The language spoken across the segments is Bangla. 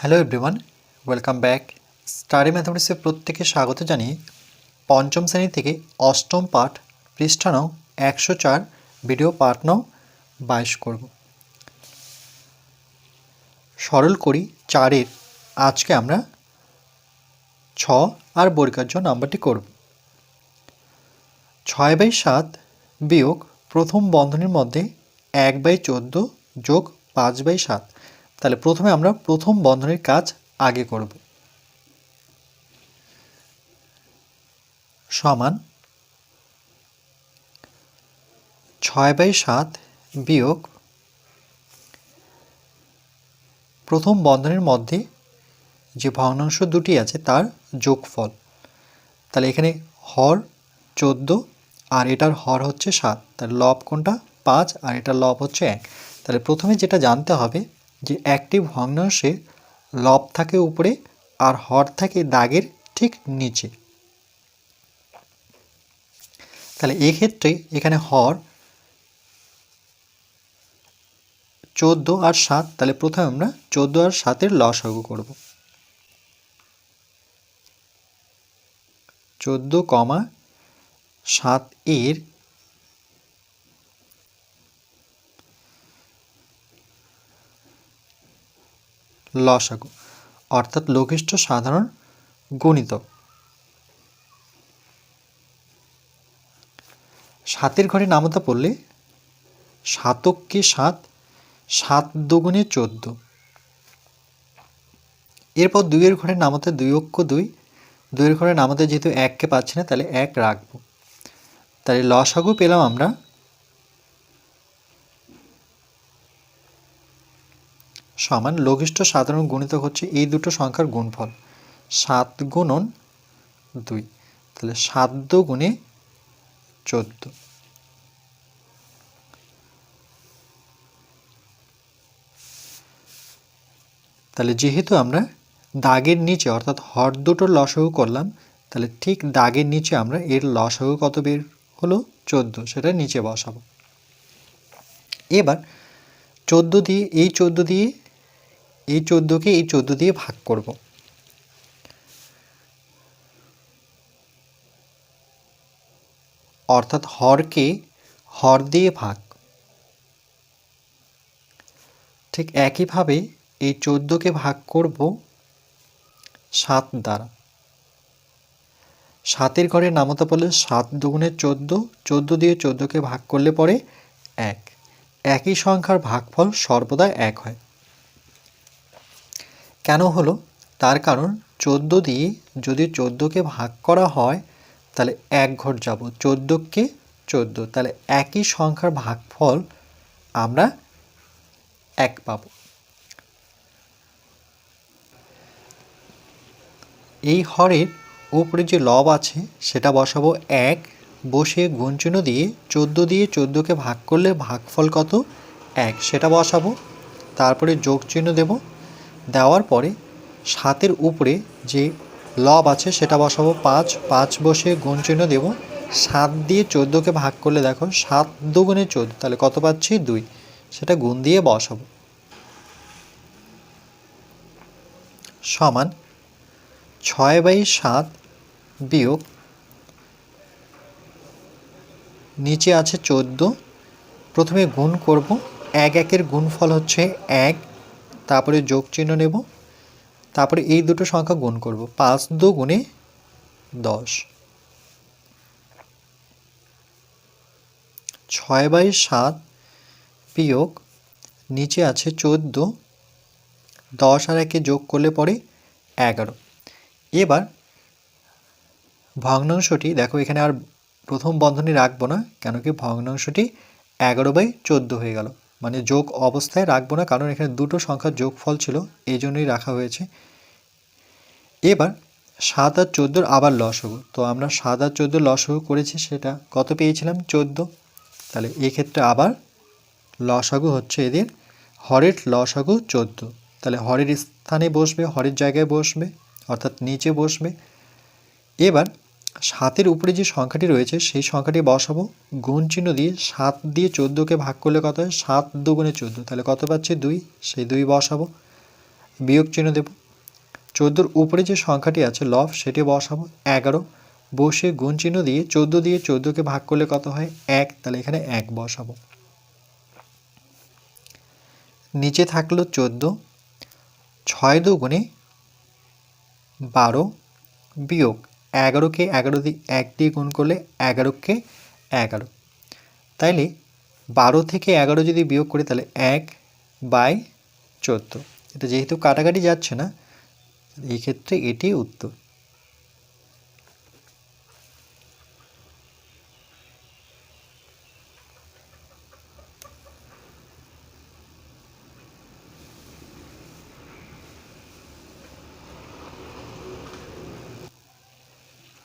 Hello everyone welcome back study ম্যাথামেটিক্সে প্রত্যেকে স্বাগত জানিয়ে পঞ্চম শ্রেণি থেকে অষ্টম পাঠ, পৃষ্ঠা একশো চার ভিডিও পাঠ নং বাইশ করব। সরল করি চারের। আজকে আমরা ছ আর বর্গার্য নাম্বারটি করব। ছয় বাই সাত বিয়োগ প্রথম বন্ধনীর মধ্যে এক বাই চোদ্দ যোগ পাঁচ বাই সাত। তাহলে প্রথমে আমরা প্রথম বন্ধনীর কাজ আগে করব। সমান ছয় বাই সাত বিয়োগ প্রথম বন্ধনের মধ্যে যে ভগ্নাংশ দুটি আছে তার যোগফল। তাহলে এখানে হর চোদ্দ, আর এটার হর হচ্ছে সাত। তাহলে লব কোনটা? পাঁচ, আর এটার লব হচ্ছে এক। তাহলে প্রথমে যেটা জানতে হবে যে একটি ভগ্নাংশে লব থাকে উপরে আর হর থাকে দাগের ঠিক নিচে। তাহলে এক্ষেত্রে এখানে হর চোদ্দ আর সাত, তাহলে প্রথমে আমরা চোদ্দ আর সাতের লসাগু করব। চোদ্দ কমা সাত এর লসাগু, অর্থাৎ লঘিষ্ঠ সাধারণ গণিতক সাতের ঘরে নামতা পড়লে সাতককে সাত? সাত দুগুণে চোদ্দ। এরপর দুইয়ের ঘরে নামতে দুই অক্ষ দুই, দুইয়ের ঘরে নামতে যেহেতু এককে পাচ্ছি না, তাহলে এক রাখব। তাহলে লসাগু পেলাম আমরা সমান লঘিষ্ঠ সাধারণ গুণিতক হচ্ছে এই দুটো সংখ্যার গুণফল। সাত গুণন দুই, তাহলে সাত দু গুণে চোদ্দ। তাহলে যেহেতু আমরা দাগের নিচে, অর্থাৎ হর দুটোর লসাগু করলাম, তাহলে ঠিক দাগের নিচে আমরা এর লসাগু কত বের হলো? চোদ্দ, সেটা নিচে বসাবো। এবার চোদ্দ দিয়ে, এই চোদ্দ দিয়ে এই চোদ্দোকে এই চোদ্দ দিয়ে ভাগ করব। অর্থাৎ হরকে হর দিয়ে ভাগ। ঠিক একইভাবে এই চোদ্দোকে ভাগ করব সাত দ্বারা। সাতের ঘরে নামতা পড়লে সাত দুগুণে চোদ্দ চোদ্দ দিয়ে চোদ্দোকে ভাগ করলে পরে এক। একই সংখ্যার ভাগফল সর্বদা এক হয়। কেন হলো? তার কারণ চোদ্দ দিয়ে যদি চোদ্দোকে ভাগ করা হয়, তাহলে এক ঘর যাব। চোদ্দোকে চোদ্দ। তাহলে একই সংখ্যার ভাগফল আমরা এক পাব। এই হরের উপরে যে লব আছে, সেটা বসাবো এক। বসে গুণচিহ্ন দিয়ে চোদ্দ দিয়ে চোদ্দোকে ভাগ করলে ভাগফল কত? এক। সেটা বসাবো। তারপরে যোগ চিহ্ন দেব। দেওয়ার পরে সাতের উপরে যে লব আছে সেটা বসাবো পাঁচ পাঁচ বসে গুণ চিহ্ন দেব। সাত দিয়ে চোদ্দোকে ভাগ করলে দেখো সাত দুগুণে চোদ্দ, তাহলে কত পাচ্ছি? দুই। সেটা গুণ দিয়ে বসাবো। সমান ছয় বাই সাত বিয়োগ নিচে আছে চোদ্দ। প্রথমে গুণ করব। এক একের গুণফল হচ্ছে এক। তারপরে যোগ চিহ্ন নেব। তারপরে এই দুটো সংখ্যা গুণ করব। পাঁচ দু গুণে দশ। ছয় বাই সাত বিয়োগ নিচে আছে চোদ্দ। দশ আর একে যোগ করলে পরে এগারো। এবার ভগ্নাংশটি, দেখো এখানে আর প্রথম বন্ধনী রাখব না কেন কি ভগ্নাংশটি এগারো বাই চোদ্দ হয়ে গেল। মানে যোগ অবস্থায় রাখব না, কারণ এখানে দুটো সংখ্যার যোগফল ছিল, এই জন্যই রাখা হয়েছে। এবার সাত আর চোদ্দোর আবার লসগু তো আমরা সাত আর চোদ্দোর লসগু করেছি সেটা কত পেয়েছিলাম? চোদ্দ। তাহলে এক্ষেত্রে আবার লসাগু হচ্ছে এদের, হরের লসাগু চোদ্দ। তাহলে হরের স্থানে বসবে, হরের জায়গায় বসবে, অর্থাৎ নিচে বসবে। এবার সাতের উপরে যে সংখ্যাটি রয়েছে, সেই সংখ্যাটি বসাবো। গুণ চিহ্ন দিয়ে সাত দিয়ে চোদ্দোকে ভাগ করলে কত হয়? সাত দুগুণে চোদ্দ। তাহলে কত পাচ্ছে? দুই। সেই দুই বসাবো। বিয়োগ চিহ্ন দেব। চোদ্দোর উপরে যে সংখ্যাটি আছে, লব, সেটি বসাবো। এগারো। বসে গুণ চিহ্ন দিয়ে চোদ্দ দিয়ে চোদ্দোকে ভাগ করলে কত হয়? এক। তাহলে এখানে এক বসাবো। নিচে থাকল চোদ্দ। ছয় দুগুণে বারো। বিয়োগ। এগারোকে এগারো দিয়ে এক দিয়ে গুণ করলে এগারোকে এগারো। তাইলে বারো থেকে এগারো যদি বিয়োগ করি তাহলে এক বাই চোদ্দ। এটা যেহেতু কাটাকাটি যাচ্ছে না, এই ক্ষেত্রে এটি উত্তর।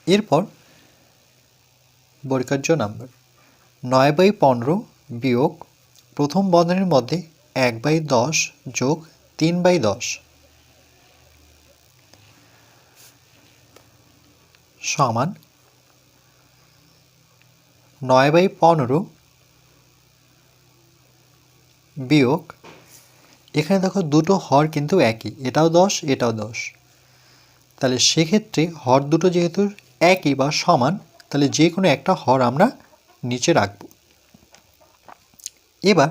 এরপর বৈকার্য নাম্বার। নয় বাই পনেরো বিয়োগ প্রথম বন্ধনীর মধ্যে এক বাই দশ যোগ তিন বাই দশ। সমান নয় বাই পনেরো বিয়োগ, এখানে দেখো দুটো হর কিন্তু একই, এটাও দশ এটাও দশ। তাহলে সেক্ষেত্রে হর দুটো যেহেতু একই বা সমান, তাহলে যে কোনো একটা হর আমরা নিচে রাখব। এবার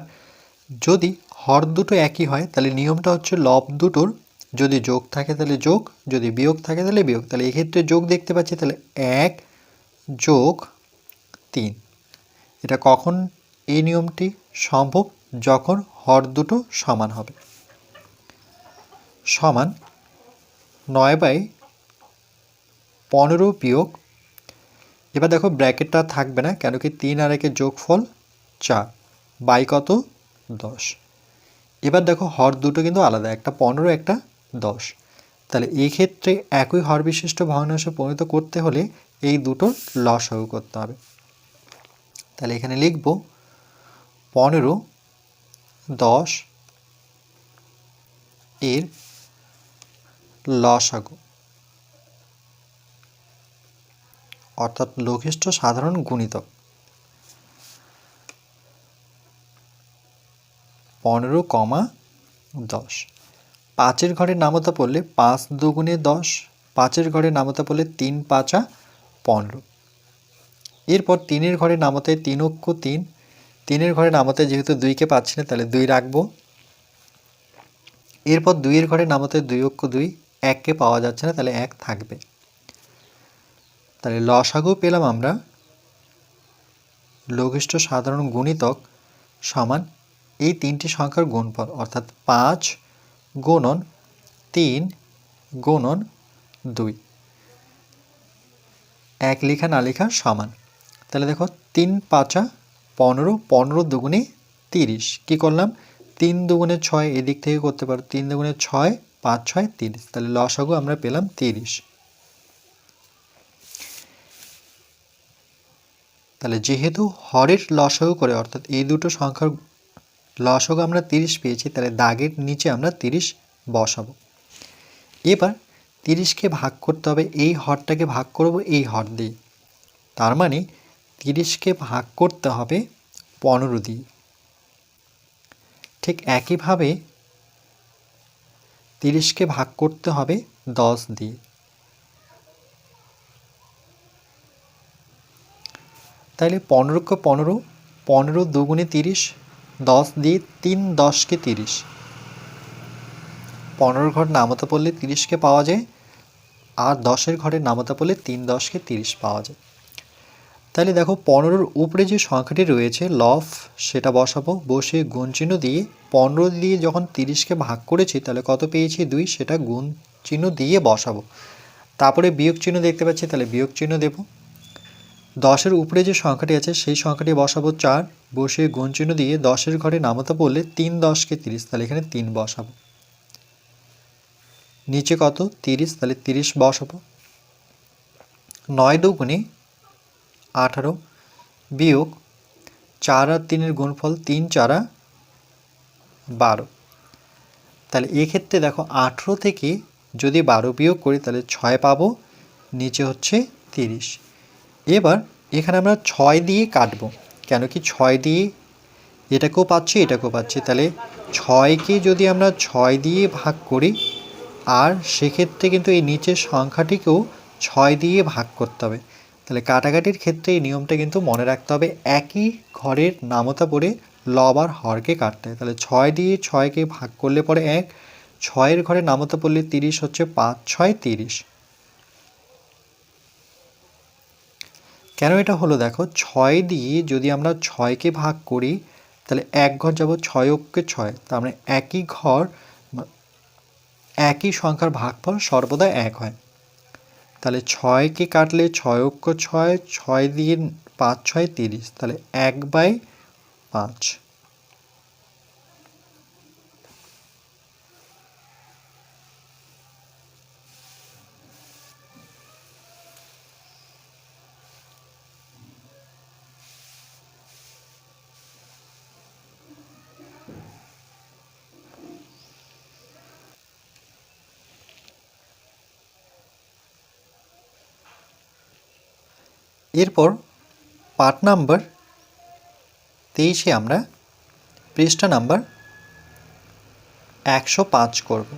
যদি হর দুটো একই হয়, তাহলে নিয়মটা হচ্ছে লব দুটোর যদি যোগ থাকে তাহলে যোগ, যদি বিয়োগ থাকে তাহলে বিয়োগ। তাহলে এক্ষেত্রে যোগ দেখতে পাচ্ছি, তাহলে এক যোগ তিন। এটা কখন এই নিয়মটি সম্ভব? যখন হর দুটো সমান হবে। সমান নয় বাই পনেরো বিয়োগ, এবার দেখো ব্র্যাকেটটা থাকবে না, কেন কি তিন আর একের যোগফল চার, বাই কত? দশ। এবার দেখো হর দুটো কিন্তু আলাদা, একটা পনেরো, একটা দশ। তাহলে এই ক্ষেত্রে একই হর বিশিষ্ট ভগ্নাংশে পরিণত করতে হলে এই দুটো লসাগু করতে হবে। তাহলে এখানে লিখব পনেরো, দশ এর লসাগু। অর্থাৎ লঘিষ্ঠ সাধারণ গুণিতক। পনেরো কমা দশ। পাঁচের ঘরে নামতা পড়লে পাঁচ দুগুণে দশ, পাঁচের ঘরে নামতা পড়লে তিন পাঁচা পনেরো। এরপর তিনের ঘরে নামতায় তিন অক্ষ তিন, তিনের ঘরে নামতায় যেহেতু দুইকে পাচ্ছি না, তাহলে দুই রাখব। এরপর দুইয়ের ঘরে নামতায় দুই অক্ষ দুই, এককে পাওয়া যাচ্ছে না, তাহলে এক থাকবে। তাহলে লসাগু পেলাম আমরা। লঘিষ্ঠ সাধারণ গুণিতক সমান এই তিনটি সংখ্যার গুণফল, অর্থাৎ পাঁচ গুণন তিন গুণন দুই। এক লেখা না লেখা সমান। তাহলে দেখো তিন পাঁচা পনেরো পনেরো দুগুণে তিরিশ। কী করলাম? তিন দুগুণে ছয় এদিক থেকে করতে পারো। তিন দুগুণে ছয়, পাঁচ ছয়, তিরিশ। তাহলে লসাগু আমরা পেলাম তিরিশ। তাহলে যেহেতু হরের লসাগু করে, অর্থাৎ এই দুটো সংখ্যার লসাগু আমরা তিরিশ পেয়েছি, তাহলে দাগের নিচে আমরা তিরিশ বসাবো। এবার তিরিশকে ভাগ করতে হবে, এই হরটাকে ভাগ করব এই হর দিয়ে। তার মানে তিরিশকে ভাগ করতে হবে পনেরো দিয়ে। ঠিক একইভাবে তিরিশকে ভাগ করতে হবে দশ দিয়ে। তাহলে পনেরোকে পনেরো পনেরো দুগুণে তিরিশ, দশ দিয়ে তিন দশকে তিরিশ। পনেরোর ঘর নামতা পড়লে তিরিশকে পাওয়া যায়, আর দশের ঘরে নামতা পড়লে তিন দশকে তিরিশ পাওয়া যায়। তাহলে দেখো পনেরোর উপরে যে সংখ্যাটি রয়েছে লফ সেটা বসাবো বসে গুণ চিহ্ন দিয়ে পনেরো দিয়ে যখন তিরিশকে ভাগ করেছি, তাহলে কত পেয়েছি? দুই, সেটা গুণ চিহ্ন দিয়ে বসাবো। তারপরে বিয়োগ চিহ্ন দেখতে পাচ্ছি, তাহলে বিয়োগ চিহ্ন দেব। দশের উপরে যে সংখ্যাটি আছে, সেই সংখ্যাটি বসাবো চার। বসে গুণ চিহ্ন দিয়ে দশের ঘরে নামতা পড়লে তিন দশকে তিরিশ, তাহলে এখানে তিন বসাবো। নিচে কত? তিরিশ, তাহলে তিরিশ বসাবো। নয় দুগুণে আঠারো বিয়োগ চার আর তিনের গুণফল তিন চারা বারো। তাহলে এক্ষেত্রে দেখো, আঠেরো থেকে যদি বারো বিয়োগ করি, তাহলে ছয় পাবো, নিচে হচ্ছে তিরিশ। এবার এখানে আমরা ছয় দিয়ে কাটবো। কেন কি ছয় দিয়ে এটাকেও পাচ্ছি এটাকেও পাচ্ছি। তাহলে ছয়কে যদি আমরা ছয় দিয়ে ভাগ করি, আর সেক্ষেত্রে কিন্তু এই নিচের সংখ্যাটিকেও ছয় দিয়ে ভাগ করতে হবে। তাহলে কাটাকাটির ক্ষেত্রে এই নিয়মটা কিন্তু মনে রাখতে হবে, একই ঘরের নামতা পড়ে লব আর হরকে কাটতে হয়। তাহলে ছয় দিয়ে ছয়কে ভাগ করলে পরে এক, ছয়ের ঘরে নামতা পড়লে তিরিশ হচ্ছে পাঁচ, ছয় তিরিশ। কেন এটা হলো? দেখো, ছয় দিয়ে যদি আমরা ছয়কে ভাগ করি, তাহলে এক ঘর যাব ছয় অক্ষে ছয়। তার মানে একই ঘর, একই সংখ্যার ভাগফল সর্বদা এক হয়। তাহলে ছয়কে কাটলে ছয় অক্ষ ছয় ছয় দিয়ে পাঁচ ছয় তিরিশ। তাহলে এক বাই পাঁচ। এরপর পার্ট নাম্বার তেইশে আমরা পৃষ্ঠা নাম্বার একশো পাঁচ করব।